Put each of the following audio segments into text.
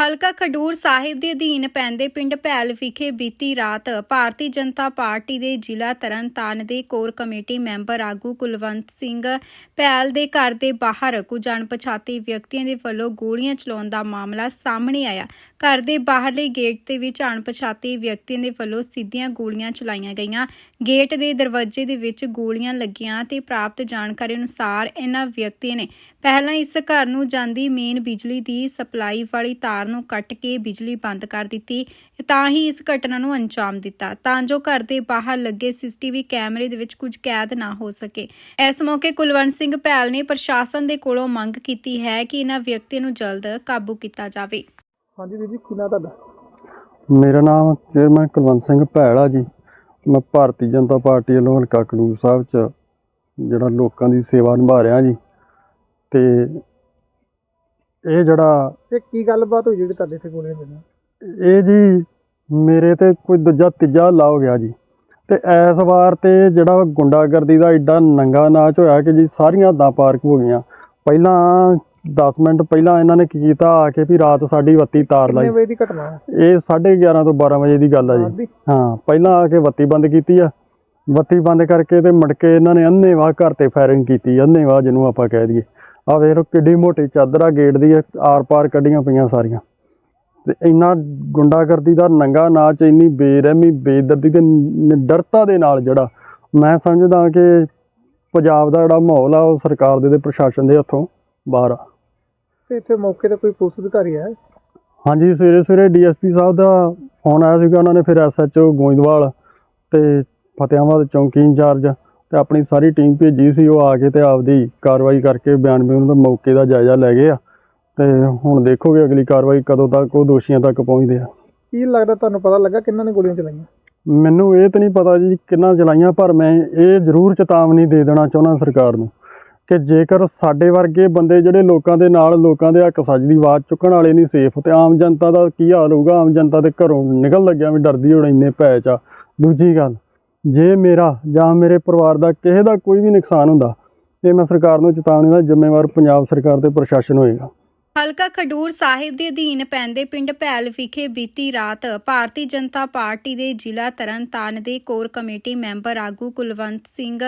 ਹਲਕਾ ਖਡੂਰ ਸਾਹਿਬ ਦੇ ਅਧੀਨ ਪੈਂਦੇ ਪਿੰਡ ਭੈਲ ਵਿਖੇ ਬੀਤੀ ਰਾਤ ਭਾਰਤੀ ਜਨਤਾ ਪਾਰਟੀ ਦੇ ਜ਼ਿਲ੍ਹਾ ਤਰਨਤਾਰਨ ਦੇ ਕੋਰ ਕਮੇਟੀ ਮੈਂਬਰ ਆਗੂ ਕੁਲਵੰਤ ਸਿੰਘ ਭੈਲ ਦੇ ਘਰ ਦੇ ਬਾਹਰ ਕੁਝ ਅਣਪਛਾਤੇ ਵਿਅਕਤੀਆਂ ਦੇ ਵੱਲੋਂ ਗੋਲੀਆਂ ਚਲਾਉਣ ਦਾ ਮਾਮਲਾ ਸਾਹਮਣੇ ਆਇਆ। ਘਰ ਦੇ ਬਾਹਰਲੇ ਗੇਟ ਦੇ ਵਿੱਚ ਅਣਪਛਾਤੇ ਵਿਅਕਤੀਆਂ ਦੇ ਵੱਲੋਂ ਸਿੱਧੀਆਂ ਗੋਲੀਆਂ ਚਲਾਈਆਂ ਗਈਆਂ। ਗੇਟ ਦੇ ਦਰਵਾਜ਼ੇ ਦੇ ਵਿੱਚ ਗੋਲੀਆਂ ਲੱਗੀਆਂ ਤੇ ਪ੍ਰਾਪਤ ਜਾਣਕਾਰੀ ਅਨੁਸਾਰ ਇਹਨਾਂ ਵਿਅਕਤੀਆਂ ਨੇ ਪਹਿਲਾਂ ਇਸ ਘਰ ਨੂੰ ਜਾਂਦੀ ਮੇਨ ਬਿਜਲੀ ਦੀ ਸਪਲਾਈ ਵਾਲੀ ਤਾਰ ਨੂੰ ਕੱਟ ਕੇ ਬਿਜਲੀ ਬੰਦ ਕਰ ਦਿੱਤੀ ਤਾਂ ਹੀ ਇਸ ਘਟਨਾ ਨੂੰ ਅੰਜਾਮ ਦਿੱਤਾ। ਤਾਂ ਜੋ ਘਰ ਦੇ ਬਾਹਰ ਲੱਗੇ ਸੀਸੀਟੀਵੀ ਕੈਮਰੇ ਦੇ ਵਿੱਚ ਕੁਝ ਕੈਦ ਨਾ ਹੋ ਸਕੇ। ਇਸ ਮੌਕੇ ਕੁਲਵੰਤ ਸਿੰਘ ਭੈਲ ਨੇ ਪ੍ਰਸ਼ਾਸਨ ਦੇ ਕੋਲੋਂ ਮੰਗ ਕੀਤੀ ਹੈ ਕਿ ਇਹਨਾਂ ਵਿਅਕਤੀਆਂ ਨੂੰ ਜਲਦ ਕਾਬੂ ਕੀਤਾ ਜਾਵੇ। ਹਾਂਜੀ ਵੀਰ ਜੀ ਕੀ ਨਾਂ ਤੁਹਾਡਾ? ਮੇਰਾ ਨਾਮ ਚੇਅਰਮੈਨ ਕੁਲਵੰਤ ਸਿੰਘ ਆ ਜੀ। ਮੈਂ ਭਾਰਤੀ ਜਨਤਾ ਪਾਰਟੀ ਵੱਲੋਂ ਹਲਕਾ ਖਡੂਰ ਸਾਹਿਬ ਚ ਜਿਹੜਾ ਲੋਕਾਂ ਦੀ ਸੇਵਾ ਨਿਭਾ ਰਿਹਾ ਜੀ। ਤੇ ਇਹ ਜਿਹੜਾ ਇਹ ਕੀ ਗੱਲਬਾਤ ਹੋਈ ਜਿਹੜੀ ਤੁਹਾਡੇ ਤੇ ਗੋਲੀਆਂ ਚੱਲੀਆਂ? ਇਹ ਜੀ ਮੇਰੇ ਤੇ ਕੋਈ ਦੂਜਾ ਤੀਜਾ ਹੱਲਾ ਹੋ ਗਿਆ ਜੀ। ਤੇ ਇਸ ਵਾਰ ਤੇ ਜਿਹੜਾ ਗੁੰਡਾਗਰਦੀ ਦਾ ਐਡਾ ਨੰਗਾ ਨਾਚ ਹੋਇਆ ਕਿ ਜੀ ਸਾਰੀਆਂ ਹੱਦਾਂ ਪਾਰਕ ਹੋ ਗਈਆਂ। ਪਹਿਲਾਂ 10 ਮਿੰਟ ਪਹਿਲਾਂ ਇਹਨਾਂ ਨੇ ਕੀ ਕੀਤਾ ਆ ਕੇ ਵੀ ਰਾਤ ਸਾਡੀ ਬੱਤੀ ਤਾਰ ਕਿੰਨੇ ਲਾਈ। ਵਜੇ ਦੀ ਘਟਨਾ ਹੈ? ਇਹ 11:30 ਤੋਂ 12 ਵਜੇ ਦੀ ਗੱਲ ਆ ਜੀ। ਦੀ? ਹਾਂ ਪਹਿਲਾਂ ਆ ਕੇ ਬੱਤੀ ਬੰਦ ਕੀਤੀ ਆ। ਬੱਤੀ ਬੰਦ ਕਰਕੇ ਤੇ ਮੁੜ ਕੇ ਇਹਨਾਂ ਨੇ ਅੰਨੇਵਾਹ ਘਰ ਤੇ ਫਾਇਰਿੰਗ ਕੀਤੀ। ਅੰਨੇਵਾਹ ਜਿਹਨੂੰ ਆਪਾਂ ਕਹਿ ਦਈਏ। ਆ ਵੇਖ ਲਓ ਕਿੱਡੀ ਮੋਟੀ ਚਾਦਰ ਆ ਗੇਟ ਦੀ ਇਹ ਆਰ ਪਾਰ ਕੱਢੀਆਂ ਪਈਆਂ ਸਾਰੀਆਂ। ਤੇ ਇੰਨਾ ਗੁੰਡਾਗਰਦੀ ਦਾ ਨੰਗਾ ਨਾਚ ਇੰਨੀ ਬੇਰਹਿਮੀ ਬੇਦਰਦੀ ਤੇ ਨਿਡਰਤਾ ਦੇ ਨਾਲ ਜਿਹੜਾ ਮੈਂ ਸਮਝਦਾ ਕਿ ਪੰਜਾਬ ਦਾ ਜਿਹੜਾ ਮਾਹੌਲ ਆ ਉਹ ਸਰਕਾਰ ਦੇ ਤੇ ਪ੍ਰਸ਼ਾਸਨ ਦੇ ਹੱਥੋਂ ਬਾਹਰ ਆ। ਤੇ ਇੱਥੇ ਮੌਕੇ ਤੇ ਕੋਈ ਪੁਲਿਸ ਅਧਿਕਾਰੀ ਹੈ ਹਾਂਜੀ ਸਵੇਰੇ ਸਵੇਰੇ ਡੀਐਸਪੀ ਸਾਹਿਬ ਦਾ ਫੋਨ ਆਇਆ ਸੀਗਾ ਉਹਨਾਂ ਨੇ ਫਿਰ ਐਸਐਚਓ ਗੋਇੰਦਵਾਲ ਤੇ ਫਤਿਆਬਾਦ ਚੌਂਕੀ ਇੰਚਾਰਜ ਤੇ ਆਪਣੀ ਸਾਰੀ ਟੀਮ ਭੇਜੀ ਸੀ ਉਹ ਆ ਕੇ ਤੇ ਆਪਦੀ ਕਾਰਵਾਈ ਕਰਕੇ ਬਿਆਨ ਬਿਆਨ ਦਾ ਮੌਕੇ ਦਾ ਜਾਇਜ਼ਾ ਲੈ ਗਏ ਆ। ਤੇ ਹੁਣ ਦੇਖੋਗੇ ਅਗਲੀ ਕਾਰਵਾਈ ਕਦੋਂ ਤੱਕ ਉਹ ਦੋਸ਼ੀਆਂ ਤੱਕ ਪਹੁੰਚਦੇ ਆ। ਕੀ ਲੱਗਦਾ ਤੁਹਾਨੂੰ ਪਤਾ ਲੱਗਾ ਕਿੰਨਾਂ ਨੇ ਗੋਲੀਆਂ ਚਲਾਈਆਂ? ਮੈਨੂੰ ਇਹ ਤਾਂ ਨਹੀਂ ਪਤਾ ਜੀ ਕਿੰਨਾ ਚਲਾਈਆਂ ਪਰ ਮੈਂ ਇਹ ਜ਼ਰੂਰ ਚੇਤਾਵਨੀ ਦੇ ਦੇਣਾ ਚਾਹੁੰਦਾ ਸਰਕਾਰ ਨੂੰ। ਕਿ ਜੇਕਰ ਸਾਡੇ ਵਰਗੇ ਬੰਦੇ ਜਿਹੜੇ ਲੋਕਾਂ ਦੇ ਨਾਲ ਲੋਕਾਂ ਦੇ ਹੱਕ ਸੱਜ ਦੀ ਆਵਾਜ਼ ਚੁੱਕਣ ਵਾਲੇ ਨਹੀਂ ਸੇਫ ਤੇ ਆਮ ਜਨਤਾ ਦਾ ਕੀ ਹਾਲ ਹੋਊਗਾ? ਆਮ ਜਨਤਾ ਦੇ ਘਰੋਂ ਨਿਕਲ ਲੱਗਿਆ ਵੀ ਡਰਦੀ ਹੁਣ ਇੰਨੇ ਭੈ ਚ ਆ। ਦੂਜੀ ਗੱਲ, ਜੇ ਮੇਰਾ ਜਾਂ ਮੇਰੇ ਪਰਿਵਾਰ ਦਾ ਕਿਸੇ ਦਾ ਕੋਈ ਵੀ ਨੁਕਸਾਨ ਹੁੰਦਾ, ਇਹ ਮੈਂ ਸਰਕਾਰ ਨੂੰ ਚੇਤਾਵਨੀ ਦਾ ਜ਼ਿੰਮੇਵਾਰ ਪੰਜਾਬ ਸਰਕਾਰ ਤੇ ਪ੍ਰਸ਼ਾਸਨ ਹੋਏਗਾ। ਹਲਕਾ ਖਡੂਰ ਸਾਹਿਬ ਦੇ ਅਧੀਨ ਪੈਂਦੇ ਪਿੰਡ ਭੈਲ ਵਿਖੇ ਬੀਤੀ ਰਾਤ ਭਾਰਤੀ ਜਨਤਾ ਪਾਰਟੀ ਦੇ ਜ਼ਿਲ੍ਹਾ ਤਰਨਤਾਰਨ ਦੇ ਕੋਰ ਕਮੇਟੀ ਮੈਂਬਰ ਆਗੂ ਕੁਲਵੰਤ ਸਿੰਘ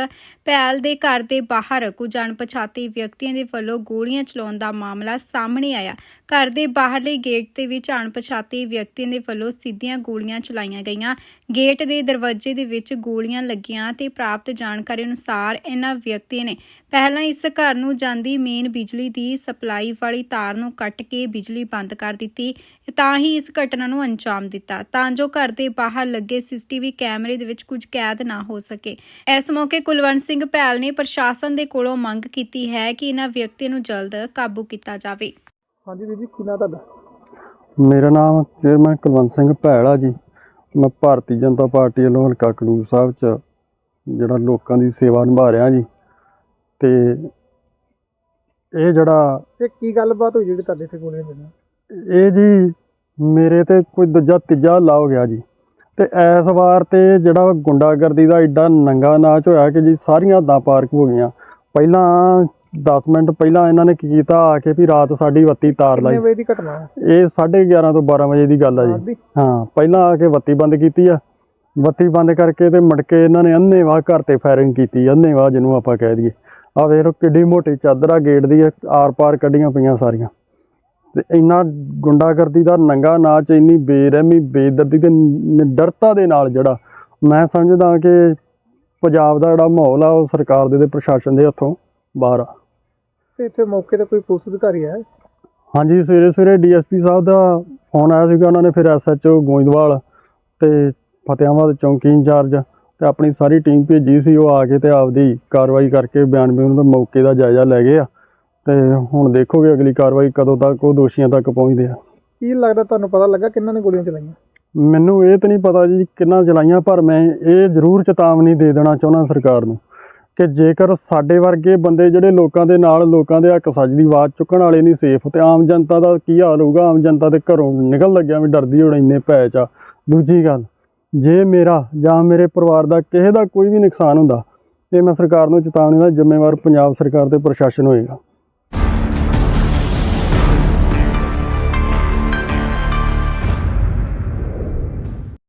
ਭੈਲ ਦੇ ਘਰ ਦੇ ਬਾਹਰ ਕੁਝ ਅਣਪਛਾਤੇ ਵਿਅਕਤੀਆਂ ਦੇ ਵੱਲੋਂ ਗੋਲੀਆਂ ਚਲਾਉਣ ਦਾ ਮਾਮਲਾ ਸਾਹਮਣੇ ਆਇਆ। ਘਰ ਦੇ ਬਾਹਰਲੇ ਗੇਟ ਦੇ ਵਿੱਚ ਅਣਪਛਾਤੇ ਵਿਅਕਤੀਆਂ ਦੇ ਵੱਲੋਂ ਸਿੱਧੀਆਂ ਗੋਲੀਆਂ ਚਲਾਈਆਂ ਗਈਆਂ। ਗੇਟ ਦੇ ਦਰਵਾਜ਼ੇ ਦੇ ਵਿੱਚ ਗੋਲੀਆਂ ਲੱਗੀਆਂ ਤੇ ਪ੍ਰਾਪਤ ਜਾਣਕਾਰੀ ਅਨੁਸਾਰ ਇਹਨਾਂ ਵਿਅਕਤੀਆਂ ਨੇ ਪਹਿਲਾਂ ਇਸ ਘਰ ਨੂੰ ਜਾਂਦੀ ਮੇਨ ਬਿਜਲੀ ਦੀ ਸਪਲਾਈ ਵਾਲੀ ਤਾਰ ਨੂੰ ਕੱਟ ਕੇ ਬਿਜਲੀ ਬੰਦ ਕਰ ਦਿੱਤੀ ਤਾਂ ਹੀ ਇਸ ਘਟਨਾ ਨੂੰ ਅੰਜਾਮ ਦਿੱਤਾ। ਤਾਂ ਜੋ ਘਰ ਦੇ ਬਾਹਰ ਲੱਗੇ ਸੀਸੀਟੀਵੀ ਕੈਮਰੇ ਦੇ ਵਿੱਚ ਕੁਝ ਕੈਦ ਨਾ ਹੋ ਸਕੇ। ਇਸ ਮੌਕੇ ਕੁਲਵੰਤ ਸਿੰਘ ਭੈਲ ਨੇ ਪ੍ਰਸ਼ਾਸਨ ਦੇ ਕੋਲੋਂ ਮੰਗ ਕੀਤੀ ਹੈ ਕਿ ਇਹਨਾਂ ਵਿਅਕਤੀਆਂ ਨੂੰ ਜਲਦ ਕਾਬੂ ਕੀਤਾ ਜਾਵੇ। ਹਾਂਜੀ ਵੀਰ ਜੀ ਕੀ ਨਾਂ ਤੁਹਾਡਾ? ਮੇਰਾ ਨਾਮ ਚੇਅਰਮੈਨ ਕੁਲਵੰਤ ਸਿੰਘ ਭੈਲ ਆ ਜੀ। ਮੈਂ ਭਾਰਤੀ ਜਨਤਾ ਪਾਰਟੀ ਵੱਲੋਂ ਹਲਕਾ ਖਡੂਰ ਸਾਹਿਬ ਚ ਜਿਹੜਾ ਲੋਕਾਂ ਦੀ ਸੇਵਾ ਨਿਭਾ ਰਿਹਾ ਜੀ। ਤੇ ਇਹ ਜਿਹੜਾ ਇਹ ਕੀ ਗੱਲਬਾਤ ਹੋਈ ਜਿਹੜੀ ਤੁਹਾਡੇ ਤੇ ਗੋਲੀਆਂ ਚੱਲੀਆਂ? ਇਹ ਜੀ ਮੇਰੇ ਤੇ ਕੋਈ ਦੂਜਾ ਤੀਜਾ ਹੱਲਾ ਹੋ ਗਿਆ ਜੀ। ਤੇ ਇਸ ਵਾਰ ਤੇ ਜਿਹੜਾ ਗੁੰਡਾਗਰਦੀ ਦਾ ਐਡਾ ਨੰਗਾ ਨਾਚ ਹੋਇਆ ਕਿ ਜੀ ਸਾਰੀਆਂ ਹੱਦਾਂ ਪਾਰਕ ਹੋ ਗਈਆਂ। ਪਹਿਲਾਂ 10 ਮਿੰਟ ਪਹਿਲਾਂ ਇਹਨਾਂ ਨੇ ਕੀ ਕੀਤਾ ਆ ਕੇ ਵੀ ਰਾਤ ਸਾਡੀ ਬੱਤੀ ਤਾਰ ਕਿੰਨੇ ਲਾਈ ਵਜੇ ਦੀ ਘਟਨਾ ਹੈ? ਇਹ 11:30 ਤੋਂ 12 ਵਜੇ ਦੀ ਗੱਲ ਆ ਰਾਤ ਜੀ ਦੀ? ਹਾਂ ਪਹਿਲਾਂ ਆ ਕੇ ਬੱਤੀ ਬੰਦ ਕੀਤੀ ਆ। ਬੱਤੀ ਬੰਦ ਕਰਕੇ ਤੇ ਮੁੜ ਕੇ ਇਹਨਾਂ ਨੇ ਅੰਨੇਵਾਹ ਘਰ ਤੇ ਫਾਇਰਿੰਗ ਕੀਤੀ ਅੰਨੇਵਾਹ ਜਿਹਨੂੰ ਆਪਾਂ ਕਹਿ ਦਈਏ। ਆ ਵੇਖ ਲਓ ਕਿੱਡੀ ਮੋਟੀ ਚਾਦਰ ਆ ਗੇਟ ਦੀ ਇਹ ਆਰ ਪਾਰ ਕੱਢੀਆਂ ਪਈਆਂ ਸਾਰੀਆਂ। ਤੇ ਇੰਨਾ ਗੁੰਡਾਗਰਦੀ ਦਾ ਨੰਗਾ ਨਾਚ ਇੰਨੀ ਬੇਰਹਿਮੀ ਬੇਦਰਦੀ ਤੇ ਨਿਡਰਤਾ ਦੇ ਨਾਲ ਜਿਹੜਾ ਮੈਂ ਸਮਝਦਾ ਕਿ ਪੰਜਾਬ ਦਾ ਜਿਹੜਾ ਮਾਹੌਲ ਆ ਉਹ ਸਰਕਾਰ ਦੇ ਤੇ ਪ੍ਰਸ਼ਾਸਨ ਦੇ ਹੱਥੋਂ ਬਾਹਰ ਆ। ਤੇ ਇੱਥੇ ਮੌਕੇ ਤੇ ਕੋਈ ਪੁਲਿਸ ਅਧਿਕਾਰੀ ਹੈ ਹਾਂਜੀ ਸਵੇਰੇ ਸਵੇਰੇ ਡੀਐਸਪੀ ਸਾਹਿਬ ਦਾ ਫੋਨ ਆਇਆ ਸੀਗਾ ਉਹਨਾਂ ਨੇ ਫਿਰ ਐਸਐਚਓ ਗੋਇੰਦਵਾਲ ਤੇ ਫਤਿਆਬਾਦ ਚੌਂਕੀ ਇੰਚਾਰਜ ਤੇ ਆਪਣੀ ਸਾਰੀ ਟੀਮ ਭੇਜੀ ਸੀ ਉਹ ਆ ਕੇ ਤੇ ਆਪਦੀ ਕਾਰਵਾਈ ਕਰਕੇ ਬਿਆਨ ਬਿਆਨ ਦਾ ਮੌਕੇ ਦਾ ਜਾਇਜ਼ਾ ਲੈ ਗਏ ਆ। ਤੇ ਹੁਣ ਦੇਖੋਗੇ ਅਗਲੀ ਕਾਰਵਾਈ ਕਦੋਂ ਤੱਕ ਉਹ ਦੋਸ਼ੀਆਂ ਤੱਕ ਪਹੁੰਚਦੇ ਆ। ਕੀ ਲੱਗਦਾ ਤੁਹਾਨੂੰ ਪਤਾ ਲੱਗਾ ਕਿੰਨਾਂ ਨੇ ਗੋਲੀਆਂ ਚਲਾਈਆਂ? ਮੈਨੂੰ ਇਹ ਤਾਂ ਨਹੀਂ ਪਤਾ ਜੀ ਕਿੰਨਾ ਚਲਾਈਆਂ ਪਰ ਮੈਂ ਇਹ ਜ਼ਰੂਰ ਚੇਤਾਵਨੀ ਦੇ ਦੇਣਾ ਚਾਹੁੰਦਾ ਸਰਕਾਰ ਨੂੰ ਕਿ ਜੇਕਰ ਸਾਡੇ ਵਰਗੇ ਬੰਦੇ ਜਿਹੜੇ ਲੋਕਾਂ ਦੇ ਨਾਲ ਲੋਕਾਂ ਦੇ ਹੱਕ ਸੱਚ ਦੀ ਆਵਾਜ਼ ਚੁੱਕਣ ਵਾਲੇ ਨਹੀਂ ਸੇਫ ਤੇ ਆਮ ਜਨਤਾ ਦਾ ਕੀ ਹਾਲ ਹੋਊਗਾ? ਆਮ ਜਨਤਾ ਦੇ ਘਰੋਂ ਨਿਕਲ ਲੱਗਿਆ ਵੀ ਡਰਦੀ ਹੁਣ ਇੰਨੇ ਭੈ ਚ ਆ। ਦੂਜੀ ਗੱਲ ਜੇ ਮੇਰਾ ਜਾਂ ਮੇਰੇ ਪਰਿਵਾਰ ਦਾ ਕਿਸੇ ਦਾ ਕੋਈ ਵੀ ਨੁਕਸਾਨ ਹੁੰਦਾ ਇਹ ਮੈਂ ਸਰਕਾਰ ਨੂੰ ਚੇਤਾਵਨੀ ਦਾ ਜ਼ਿੰਮੇਵਾਰ ਪੰਜਾਬ ਸਰਕਾਰ ਤੇ ਪ੍ਰਸ਼ਾਸਨ ਹੋਏਗਾ।